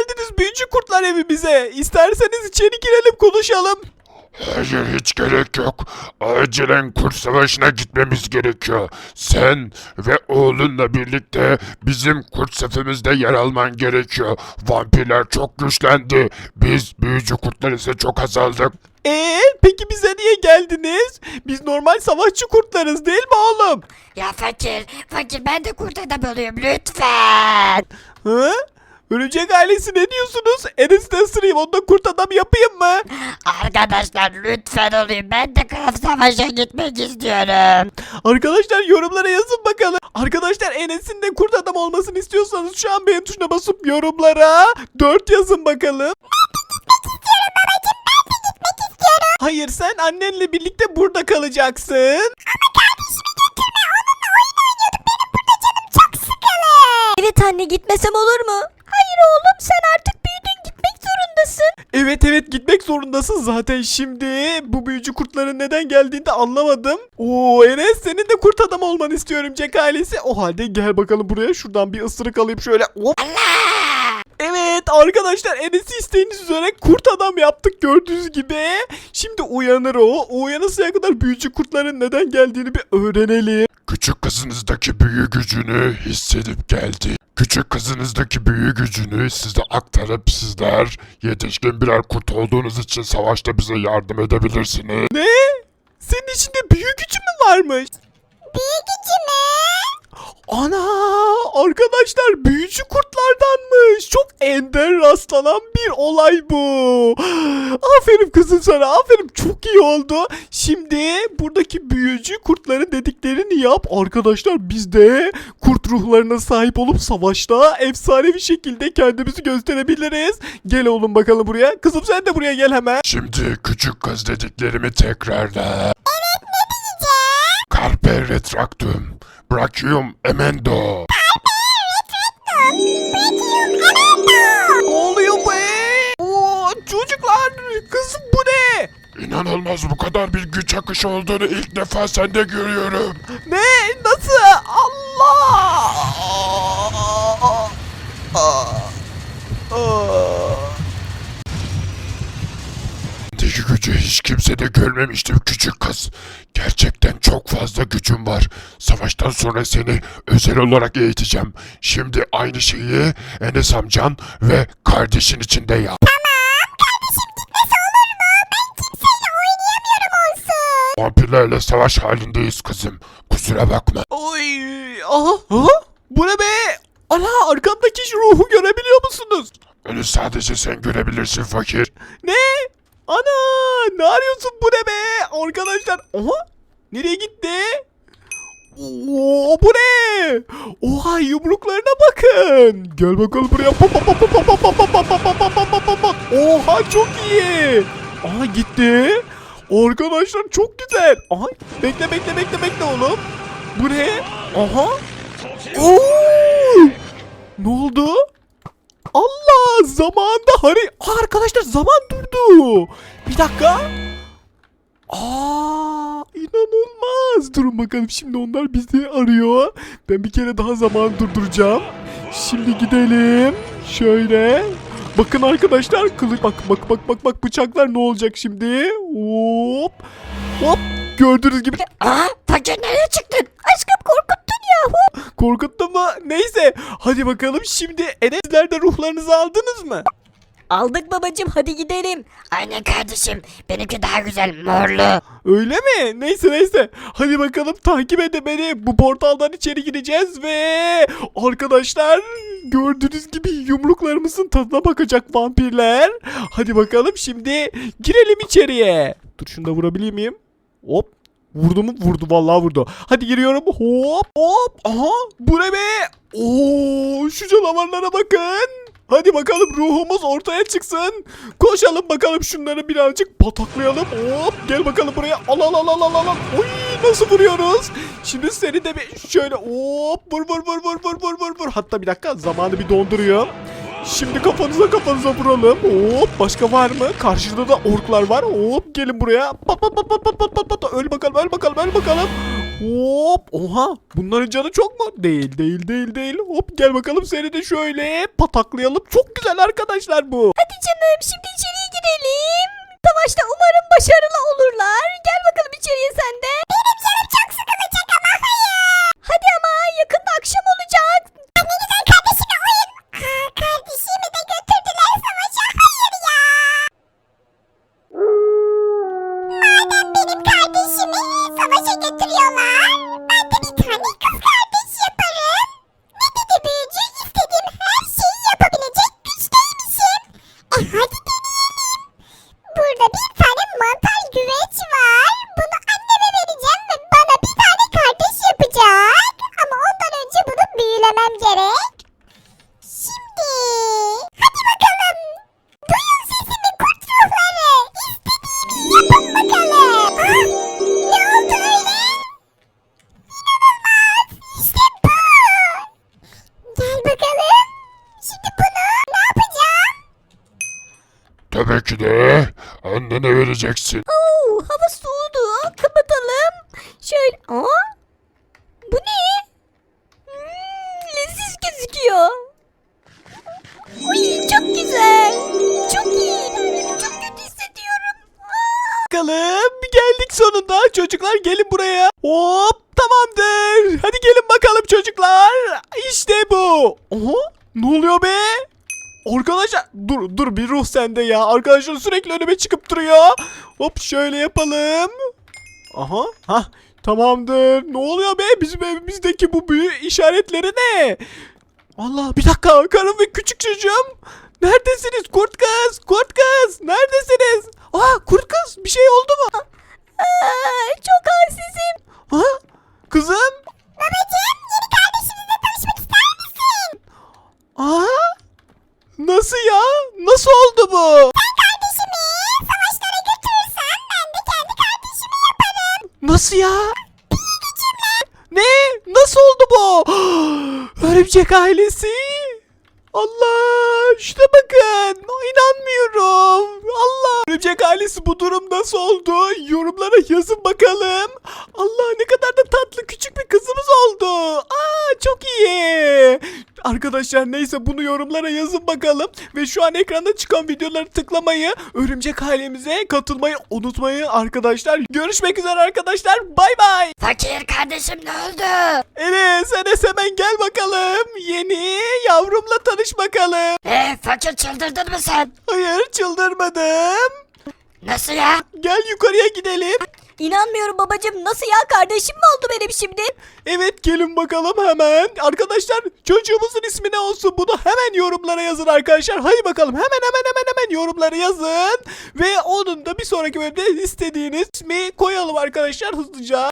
geldiniz büyücü kurtlar evimize. İsterseniz içeri girelim konuşalım. Hayır hiç gerek yok. Acilen kurt savaşına gitmemiz gerekiyor. Sen ve oğlunla birlikte bizim kurt sefimizde yer alman gerekiyor. Vampirler çok güçlendi. Biz büyücü kurtlar ise çok azaldık. Ee, peki bize niye geldiniz? Biz normal savaşçı kurtlarız değil mi oğlum? Ya fakir, fakir ben de kurt adam olayım lütfen. Hı? Örümcek ailesi ne diyorsunuz? Enes'i ısırayım ondan kurt adam yapayım mı? Arkadaşlar lütfen olayım ben de kral savaşa gitmek istiyorum. Arkadaşlar yorumlara yazın bakalım. Arkadaşlar Enes'in de kurt adam olmasını istiyorsanız şu an beğen tuşuna basıp yorumlara 4 yazın bakalım. Hayır sen annenle birlikte burada kalacaksın. Evet anne gitmesem olur mu? Hayır oğlum sen artık büyüdün gitmek zorundasın. Evet evet gitmek zorundasın zaten şimdi. Bu büyücü kurtların neden geldiğini de anlamadım. Oo Enes senin de kurt adam olmanı istiyorum Jack ailesi. O halde gel bakalım buraya şuradan bir ısırık alayım şöyle. Hop. Evet arkadaşlar Enes'i isteğiniz üzere kurt adam yaptık gördüğünüz gibi. Şimdi uyanır o. O uyanıncaya kadar büyücü kurtların neden geldiğini bir öğrenelim. Küçük kızınızdaki büyü gücünü hissedip geldi. Küçük kızınızdaki büyü gücünü size aktarıp sizler yetişkin birer kurt olduğunuz için savaşta bize yardım edebilirsiniz. Ne? Senin içinde büyü gücü mü varmış? Büyü gücü mü? Ana arkadaşlar büyücü kurtlardanmış. Çok ender rastlanan bir olay bu. Aferin kızım sana aferin çok iyi oldu. Şimdi buradaki büyücü kurtların dediklerini yap. Arkadaşlar biz de kurt ruhlarına sahip olup savaşta efsanevi şekilde kendimizi gösterebiliriz. Gel oğlum bakalım buraya. Kızım sen de buraya gel hemen. Şimdi küçük kız dediklerimi tekrarla. Evet ne diyeceğim? Carpe retractum. Brachium emendo. Ne oluyor be? Oo, çocuklar kızım bu ne? İnanılmaz bu kadar bir güç akışı olduğunu ilk defa sende görüyorum. Ne? Nasıl? Allah! Deki gücü hiç kimse de görmemiştim küçük kız. Gerçekten çok fazla gücüm var. Savaştan sonra seni özel olarak eğiteceğim. Şimdi aynı şeyi Enes amcan ve kardeşin için de yap. Vampirlerle savaş halindeyiz kızım. Kusura bakma. Oy! Aha! Aha! Bu ne be? Ana arkamdaki şu ruhu görebiliyor musunuz? Onu sadece sen görebilirsin fakir. Ne? arkadaşlar. Oha. Nereye gitti? Oo, bu ne? Oha yumruklarına bakın. Gel bakalım buraya. Oha çok iyi. Aha gitti. Arkadaşlar çok güzel. Aha bekle bekle bekle bekle oğlum. Bu ne? Aha. Oo! Ne oldu? Allah zamanda hari arkadaşlar zaman durdu. Bir dakika. Aa inanılmaz. Durun bakalım şimdi onlar bizi arıyor. Ben bir kere daha zaman durduracağım. Şimdi gidelim. Şöyle. Bakın arkadaşlar kılıç bak bak bak bak bak bıçaklar ne olacak şimdi? Hop. Hop. Gördüğünüz gibi Aa, fakir nereye çıktın? Aşkım korkuttun yahu. korkuttu mu? Neyse. Hadi bakalım şimdi Enes'ler de ruhlarınızı aldınız mı? Aldık babacım hadi gidelim. Aynen kardeşim benimki daha güzel morlu. Öyle mi? Neyse neyse. Hadi bakalım takip edin beni. Bu portaldan içeri gireceğiz ve arkadaşlar gördüğünüz gibi yumruklarımızın tadına bakacak vampirler. Hadi bakalım şimdi girelim içeriye. Dur şunu da vurabilir miyim? Hop. Vurdu mu? Vurdu vallahi vurdu. Hadi giriyorum. Hop hop. Aha bu ne be? Oo şu canavarlara bakın. Hadi bakalım ruhumuz ortaya çıksın. Koşalım bakalım şunları birazcık pataklayalım. Hop gel bakalım buraya. Al al al al al al. Oy nasıl vuruyoruz? Şimdi seni de bir şöyle hop vur vur vur vur vur vur vur. Hatta bir dakika zamanı bir donduruyor. Şimdi kafanıza kafanıza vuralım. Hop başka var mı? Karşıda da orklar var. Hop gelin buraya. Pat pat pat pat pat pat pat pat. Öl bakalım öl bakalım öl bakalım. Hop oha bunların canı çok mu? Değil değil değil değil. Hop gel bakalım seni de şöyle pataklayalım. Çok güzel arkadaşlar bu. Hadi canım şimdi içeriye girelim. Savaşta umarım başarılı olurlar. Savaşa götürüyorlar. De annene vereceksin. Oo, hava soğudu. Kapatalım. Şöyle. Aa, bu ne? Hmm, leziz gözüküyor. Uy, çok güzel. Çok iyi. Kendimi çok kötü hissediyorum. Bakalım geldik sonunda. Çocuklar gelin buraya. Hop tamamdır. Hadi gelin bakalım çocuklar. İşte bu. Oha ne oluyor be? Arkadaşlar dur dur bir ruh sende ya. Arkadaşlar sürekli önüme çıkıp duruyor. Hop şöyle yapalım. Aha ha tamamdır. Ne oluyor be bizim evimizdeki bu büyü işaretleri ne? Allah bir dakika karım ve küçük çocuğum. Neredesiniz kurt kız? Kurt kız neredesiniz? Aa kurt kız bir şey oldu mu? çok Nasıl ya? Ne? Nasıl oldu bu? Örümcek ailesi. Allah işte bakın inanmıyorum Allah Örümcek ailesi bu durum nasıl oldu yorumlara yazın bakalım Allah ne kadar da tatlı küçük bir kızımız oldu Aa çok iyi Arkadaşlar neyse bunu yorumlara yazın bakalım ve şu an ekranda çıkan videoları tıklamayı örümcek ailemize katılmayı unutmayın arkadaşlar görüşmek üzere arkadaşlar bay bay Fakir kardeşim ne oldu? Enes Enes hemen gel bakalım yeni yavrumla tanış bakalım Ee fakir çıldırdın mı sen? Hayır çıldırmadım. Nasıl ya? Gel yukarıya gidelim. İnanmıyorum babacığım nasıl ya kardeşim mi oldu benim şimdi? Evet gelin bakalım hemen. Arkadaşlar çocuğumuzun ismi ne olsun bunu hemen yorumlara yazın arkadaşlar. Hadi bakalım hemen hemen hemen hemen yorumlara yazın. Ve onun da bir sonraki bölümde istediğiniz ismi koyalım arkadaşlar hızlıca.